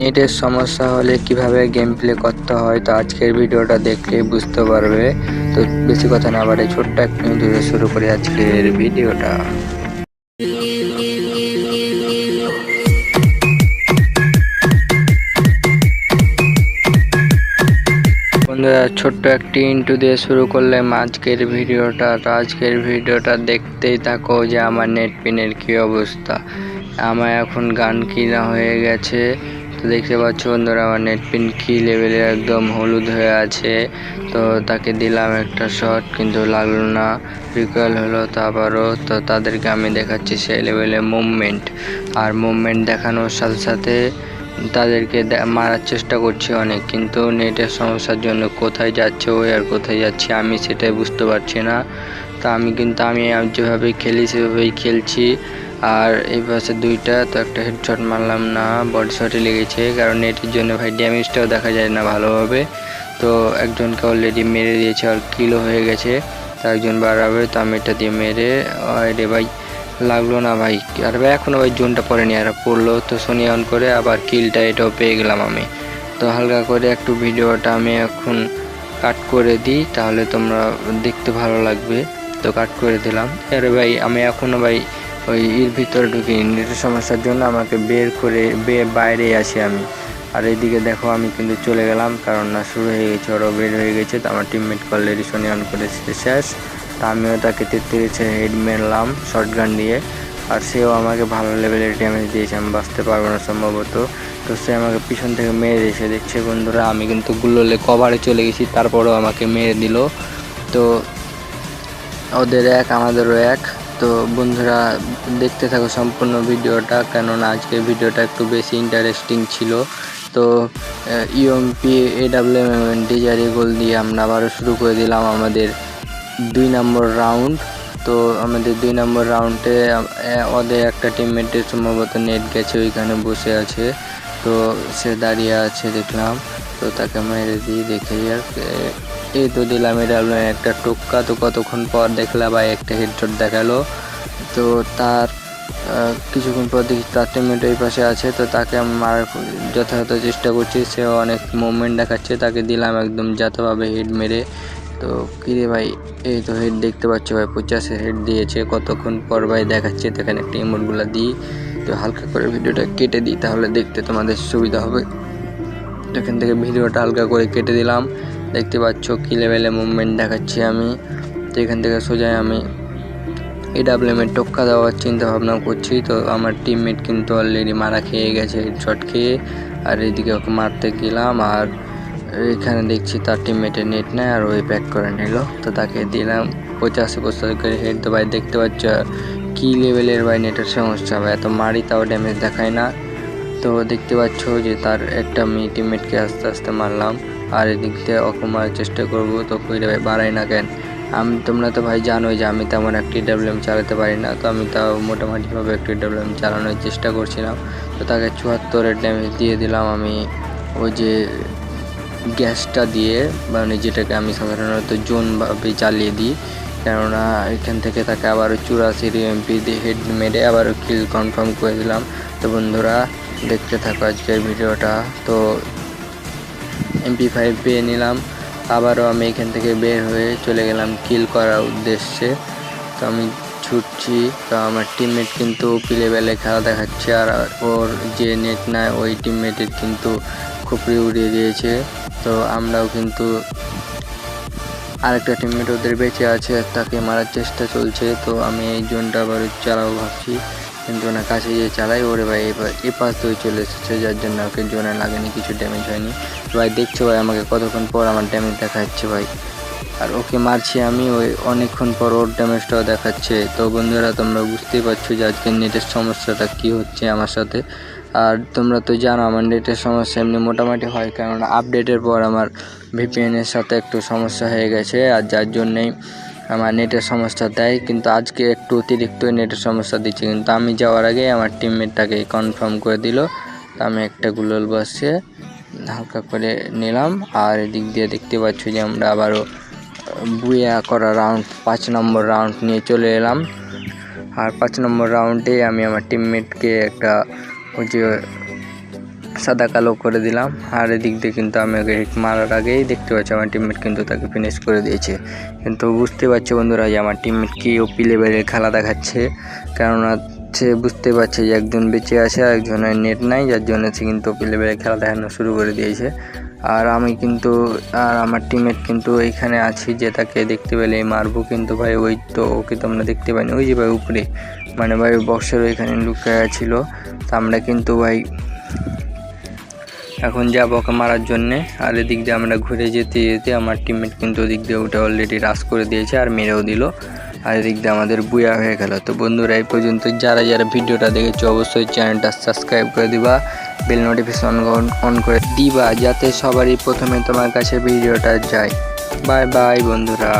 নেটের সমস্যা হলে কীভাবে গেম প্লে করতে হয় তো আজকের ভিডিওটা দেখলে বুঝতে পারবে। তো বেশি কথা না বাড়ে ছোট্ট এক মিনিট শুরু করি আজকের ভিডিওটা। বন্ধুরা, ছোট্ট একটি ইন্টু দিয়ে শুরু করলাম আজকের ভিডিওটা। তো আজকের ভিডিওটা দেখতেই থাকো যে আমার নেট পিনের কী অবস্থা। আমার এখন গান কিনা হয়ে গেছে। তো দেখতে পাচ্ছ বন্ধুরা, আমার নেট কি লেভেলে একদম হলুদ হয়ে আছে। তো তাকে দিলাম একটা শট কিন্তু লাগল না। রিকয়েল হলো তারপরও তো তাদেরকে আমি দেখাচ্ছি সেই লেভেলে মুভমেন্ট আর মুভমেন্ট দেখানোর সাথে সাথে তাদেরকে মারার চেষ্টা করছি অনেক, কিন্তু নেটের সমস্যার জন্য কোথায় যাচ্ছে ওই আর কোথায় যাচ্ছে আমি সেটাই বুঝতে পারছি না। তা আমি কিন্তু, আমি যেভাবে খেলি সেভাবেই খেলছি। আর এই পাশে দুইটা, তো একটা হেডশট মারলাম না বডি শটে লেগেছে, কারণ নেটের জন্য ভাই ড্যামেজটাও দেখা যায় না ভালোভাবে। তো একজনকে অলরেডি মেরে দিয়েছে, আর কিলও হয়ে গেছে, তো একজন বাড়াবে, তো আমি এটা দিয়ে মেরে রে ভাই, লাগল না ভাই। আর ভাই এখনও ভাই জোনটা পড়েনি, আর পড়ল, তো সোনি অন করে আবার কিলটা এটাও পেয়ে গেলাম আমি। তো হালকা করে একটু ভিডিওটা আমি এখন কাট করে দিই, তাহলে তোমরা দেখতে ভালো লাগবে। তো কাট করে দিলাম। আরে ভাই, আমি এখনও ভাই ওই এর ভিতরে ঢুকি নেটের সমস্যার জন্য আমাকে বের করে বাইরে আছি আমি। আর এইদিকে দেখো আমি কিন্তু চলে গেলাম, কারণ না শুরু হয়ে গেছে, ওরাও বের হয়ে গেছে, তো আমার টিমমেট অলরেডি সোনি অন করেছে শেষ। তা আমিও তাকে তেত্রিশে হেড মেরলাম শর্ট গান দিয়ে, আর সেও আমাকে ভালো লেভেলের ড্যামেজ দিয়েছে, আমি বাঁচতে পারব না সম্ভবত। তো সে আমাকে পিছন থেকে মেরে দিয়েছে, দেখছে বন্ধুরা, আমি কিন্তু গুলোলে কভারে চলে গেছি, তারপরেও আমাকে মেরে দিল। তো ওদের এক, আমাদেরও এক। তো বন্ধুরা, দেখতে থাকো সম্পূর্ণ ভিডিওটা, কেননা আজকের ভিডিওটা একটু বেশি ইন্টারেস্টিং ছিল। তো ইউএমপি এডাব্লিউএম ডিজারি গোল দিয়ে আমরা আবারও শুরু করে দিলাম আমাদের দুই নম্বর রাউন্ড তো আমাদের দুই নম্বর রাউন্ডে ওদের একটা টিমমেটের সম্ভবত নেট গেছে, ওইখানে বসে আছে। তো সে দাঁড়িয়ে আছে, দেখলাম। তো তাকে মেরে দিই, দেখে আর এই তো দিলাম, এটা হলো একটা টোক্কা। তো কতক্ষণ পর দেখলাম ভাই একটা হেডশট দেখাল। তো তার কিছুক্ষণ পর দেখি তার টিমমেট ওই পাশে আছে। তো তাকে আমি মারার যথাযথ চেষ্টা করছি। সে অনেক মুভমেন্ট দেখাচ্ছে। তাকে দিলাম একদম যথাভাবে হেড মেরে। তো কিরে ভাই, এই তো হেড দেখতে পাচ্ছ ভাই, পঁচাশে হেড দিয়েছে। কতক্ষণ পর ভাই দেখাচ্ছে? এখানে একটা ইমোটগুলো দিই। তো হালকা করে ভিডিওটা কেটে দিই, তাহলে দেখতে তোমাদের সুবিধা হবে। এখান থেকে ভিডিওটা হালকা করে কেটে দিলাম। দেখতে পাচ্ছ কী লেভেলে মুভমেন্ট দেখাচ্ছি আমি। তো এখান থেকে সোজাই আমি এডাব্লিউএমের টোক্কা দেওয়ার চিন্তা ভাবনা করছি। তো আমার টিমমেট কিন্তু অলরেডি মারা খেয়ে গেছে হেডশট খেয়ে। আর এদিকে ওকে মারতে গেলাম আর এখানে দেখছি তার টিমমেটের নেট নেয় আর ওই প্যাক করে নিল। তো তাকে দিলাম। পঁচাশি বছর করে হেড তো ভাই দেখতে পাচ্ছ কী লেভেলের ভাই নেটের সমস্যা ভাই। এত মারি তাও ড্যামেজ দেখায় না। তো দেখতে পাচ্ছ যে তার একটা আমি টিমমেটকে আস্তে আস্তে মারলাম। আর এদিক ওকে মারার চেষ্টা করব, তো কইরে ভাই বাড়াই না কেন? আমি, তোমরা তো ভাই জানোই যে আমি তেমন একটি ডাব্লিউএম চালাতে পারি না, তো আমি তাও মোটামুটিভাবে একটি ডাব্লিউএম চালানোর চেষ্টা করছিলাম। তো তাকে চুয়াত্তরের ড্যামেজ দিয়ে দিলাম আমি। ওই যে গ্যাসটা দিয়ে মানে যেটাকে আমি সাধারণত জোন ভাবে চালিয়ে দিই, কেননা এখান থেকে তাকে আবারও চুরাশি এমপি দিয়ে হেড মেরে আবারও কিল কনফার্ম করে দিলাম। তো বন্ধুরা, দেখতে থাকো আজকের ভিডিওটা। তো এমপি ফাইভ পেয়ে নিলাম। আবারও আমি এখান থেকে বের হয়ে চলে গেলাম কিল করার উদ্দেশ্যে। তো আমি ছুটছি। তো আমার টিমমেট কিন্তু পি লেভেলে খেলা দেখাচ্ছে আর ওর যে নেট নেয় ওই টিমমেটের কিন্তু খুপড়ি উড়িয়ে দিয়েছে। তো আমরাও কিন্তু আরেকটা টিমমেট ওদের বেঁচে আছে, তাকে মারার চেষ্টা চলছে। তো আমি এই জোনটা আবার চালাবো ভাবছি। কিন্তু না কাছে গিয়ে চালাই, ওরে ভাই এ পাশ দিয়ে চলে এসেছে, যার জন্য ওকে জোনে লাগেনি, কিছু ড্যামেজ হয়নি। ভাই, দেখছ ভাই, আমাকে কতক্ষণ পর আমার ড্যামেজ দেখাচ্ছে ভাই। আর ওকে মারছি আমি, ওই অনেকক্ষণ পর ওর ড্যামেজটাও দেখাচ্ছে। তো বন্ধুরা, তোমরা বুঝতেই পারছ যে আজকে নেটের সমস্যাটা কি হচ্ছে আমার সাথে। আর তোমরা তো জানো, আমার নেটের সমস্যা এমনি মোটামুটি হয় কারণ আপডেটের পর আমার ভিপিএনের সাথে একটু সমস্যা হয়ে গেছে, আর যার জন্যেই আমার নেটের সমস্যা দেয় কিন্তু আজকে একটু অতিরিক্ত নেটের সমস্যা দিচ্ছে। কিন্তু আমি যাওয়ার আগে আমার টিমমেটটাকে কনফার্ম করে দিল। আমি একটা গুলোল বসে হালকা করে নিলাম। আর এদিক দিয়ে দেখতে পাচ্ছ যে আমরা আবারও বুয়া করা রাউন্ড পাঁচ নম্বর রাউন্ড নিয়ে চলে এলাম। আর পাঁচ নম্বর রাউন্ডে আমি আমার টিমমেটকে একটা ওই যে সাদা কালো করে দিলাম। আর এদিক দিয়ে কিন্তু আমি ওকে হিট মারার আগেই দেখতে পাচ্ছি আমার টিমমেট কিন্তু তাকে ফিনিশ করে দিয়েছে। কিন্তু বুঝতে পারছে বন্ধুরা যে আমার টিমমেট কি ওপি লেভেলের খেলা দেখাচ্ছে। কেননা সে বুঝতে পারছে যে একজন বেঁচে আছে আর একজনের নেট নাই, যার জন্য সে কিন্তু ওপি লেভেলের খেলা দেখানো শুরু করে দিয়েছে। আর আমি কিন্তু, আর আমার টিমমেট কিন্তু এইখানে আছি যে তাকে দেখতে পেলে মারবো কিন্তু ভাই ওই তো ওকে তো আমরা দেখতে পাইনি। ওই যে ভাই উপরে মানে ভাই বক্সের ওইখানে লুকায় ছিল। তা আমরা কিন্তু ভাই এখন যাব ওকে মারার জন্যে। আর এদিক দিয়ে আমরা ঘুরে যেতে যেতে আমার টিমমেট কিন্তু ওদিক দিয়ে ওটা অলরেডি রাস করে দিয়েছে আর মেরেও দিল। আর এদিক দিয়ে আমাদের বুয়া হয়ে গেল। তো বন্ধুরা, এই পর্যন্ত যারা যারা ভিডিওটা দেখেছ, অবশ্যই চ্যানেলটা সাবস্ক্রাইব করে দিবা। বেল নোটিফিকেশন অন করে দিবা, যাতে সবারই প্রথমে তোমার কাছে ভিডিওটা যায়। বাই বাই বন্ধুরা।